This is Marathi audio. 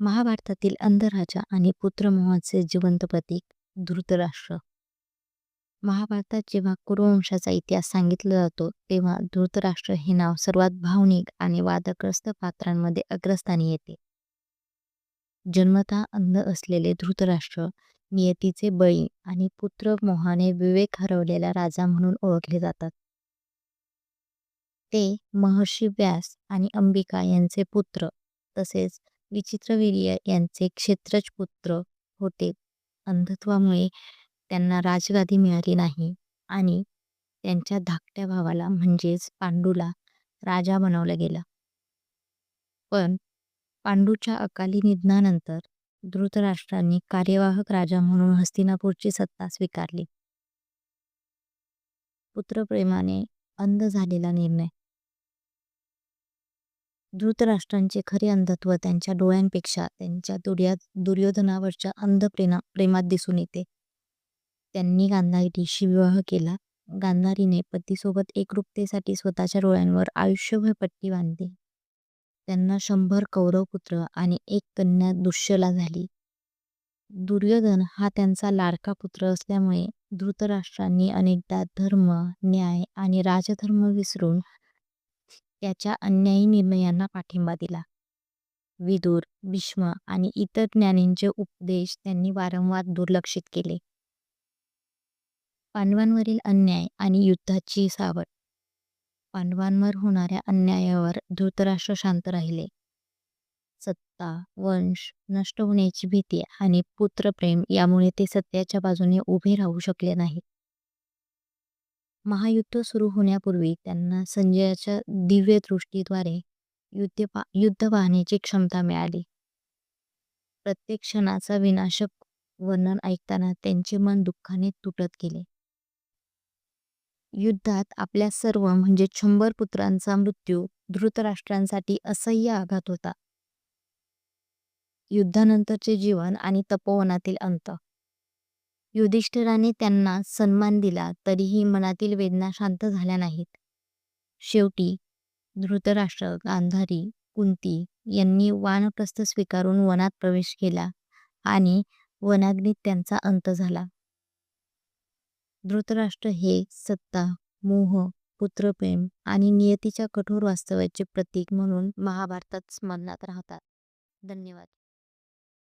महाभारतातील अंधराजा आणि पुत्रमोहाचे जिवंत प्रतीक धृतराष्ट्र. महाभारतात जेव्हा कुरुवंशाचा इतिहास सांगितला जातो तेव्हा धृतराष्ट्र हे नाव सर्वात भावनिक आणि वादग्रस्त पात्रांमध्ये अग्रस्थानी येते. जन्मतः अंध असलेले धृतराष्ट्र नियतीचे बळी आणि पुत्रमोहाने विवेक हरवलेला राजा म्हणून ओळखले जातात. ते महर्षी व्यास आणि अंबिका यांचे पुत्र तसेच विचित्रवीर्य यांचे क्षेत्रज पुत्र होते. अंधत्वामुळे त्यांना राजगादी मिळाली नाही आणि त्यांच्या धाकट्या भावाला म्हणजेच पांडूला राजा बनवलं गेलं. पण पांडूच्या अकाली निधनानंतर धृतराष्ट्रांनी कार्यवाहक राजा म्हणून हस्तिनापूरची सत्ता स्वीकारली. पुत्रप्रेमाने अंध झालेला निर्णय धृतराष्ट्रांचे खरे अंधत्व त्यांच्या डोळ्यांपेक्षा त्यांच्या दुर्योधनावरच्या अंध प्रेमात दिसून येते. त्यांनी गांधारीशी विवाह केला. गांधारीने पतीसोबत एकरूपतेसाठी स्वतःच्या डोळ्यांवर आयुष्यभर पट्टी बांधली. त्यांना शंभर कौरव पुत्र आणि एक कन्या दुष्यला झाली. दुर्योधन हा त्यांचा लाडका पुत्र असल्यामुळे धृतराष्ट्रांनी अनेकदा धर्म न्याय आणि राजधर्म विसरून त्याच्या अन्यायी निर्णयांना पाठिंबा दिला. विदुर भीष्म आणि इतर ज्ञानींचे उपदेश त्यांनी वारंवार दुर्लक्षित केले. पांडवांवरील अन्याय आणि युद्धाची सावट. पांडवांवर होणाऱ्या अन्यायावर धृतराष्ट्र शांत राहिले. सत्ता वंश नष्ट होण्याची भीती आणि पुत्रप्रेम यामुळे ते सत्याच्या बाजूने उभे राहू शकले नाहीत. महायुद्ध सुरू होण्यापूर्वी त्यांना संजयाच्या दिव्य दृष्टीद्वारे युद्ध पा युद्ध पाहण्याची क्षमता मिळाली. प्रत्येक क्षणाचा विनाशक वर्णन ऐकताना त्यांचे मन दुःखाने तुटत गेले. युद्धात आपल्या सर्व म्हणजे शंभर पुत्रांचा मृत्यू धृतराष्ट्रांसाठी असह्य आघात होता. युद्धानंतरचे जीवन आणि तपोवनातील अंत. युधिष्ठिराने त्यांना सन्मान दिला तरीही मनातील वेदना शांत झाल्या नाहीत. शेवटी धृतराष्ट्र गांधारी कुंती यांनी वानप्रस्थ स्वीकारून वनात प्रवेश केला आणि वनाग्नीत त्यांचा अंत झाला. धृतराष्ट्र हे सत्ता मोह पुत्रप्रेम आणि नियतीच्या कठोर वास्तव्याचे प्रतीक म्हणून महाभारतात स्मरणात राहतात. धन्यवाद.